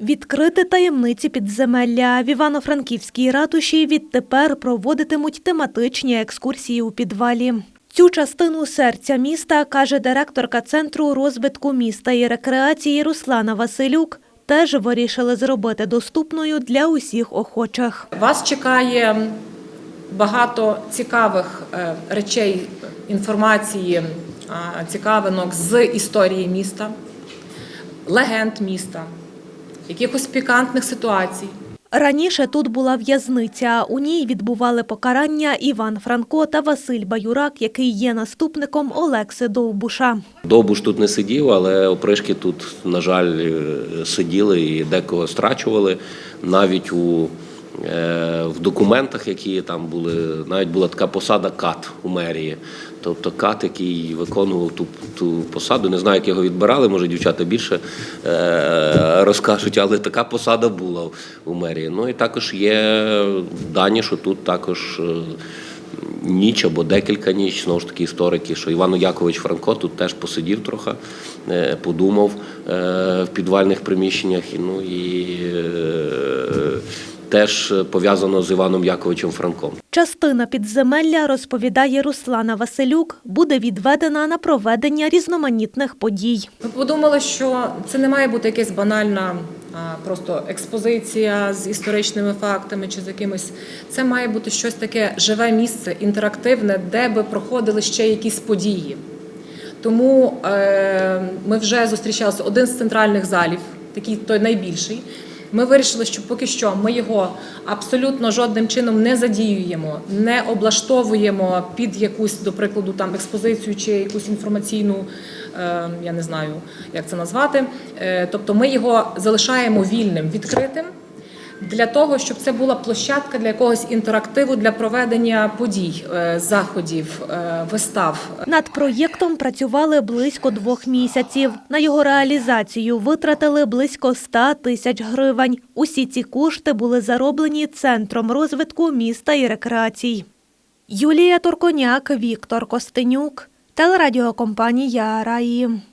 Відкрити таємниці підземелля в Івано-Франківській ратуші відтепер проводитимуть тематичні екскурсії у підвалі. Цю частину серця міста, каже директорка Центру розвитку міста і рекреації Руслана Василюк, теж вирішили зробити доступною для усіх охочих. Вас чекає багато цікавих е, речей, інформації, цікавинок з історії міста, легенд міста, якихось пікантних ситуацій. Раніше тут була в'язниця. У ній відбували покарання Іван Франко та Василь Баюрак, який є наступником Олекси Довбуша. Довбуш тут не сидів, але опришки тут, на жаль, е, сиділи і декого страчували. Навіть у, в документах, які там були, навіть була така посада кат у мерії. Тобто кат, який виконував ту, ту посаду. Не знаю, як його відбирали, може дівчата більше е, розкажуть, але така посада була у мерії. Ну і також є дані, що тут також. е, ніч або декілька ніч, знову ж таки історики, що Іван Якович Франко тут теж посидів трохи, е, подумав е, в підвальних приміщеннях. Ну і е, теж пов'язано з Іваном Яковичем Франком. Частина підземелля, розповідає Руслана Василюк, буде відведена на проведення різноманітних подій. Ми подумали, що це не має бути якась банальна просто експозиція з історичними фактами чи з якимось. Це має бути щось таке живе місце, інтерактивне, де би проходили ще якісь події. Тому е, ми вже зустрічалися один з центральних залів, такий той найбільший. Ми вирішили, що поки що ми його абсолютно жодним чином не задіюємо, не облаштовуємо під якусь, до прикладу, там експозицію чи якусь інформаційну, е, я не знаю, як це назвати. Е, тобто ми його залишаємо вільним, відкритим. Для того щоб це була площадка для якогось інтерактиву для проведення подій, е, заходів, е, вистав, Над проєктом працювали близько двох місяців. На його реалізацію витратили близько 100 тисяч гривень. Усі ці кошти були зароблені Центром розвитку міста і рекреацій. Юлія Турконяк, Віктор Костенюк, телерадіокомпанія Раї.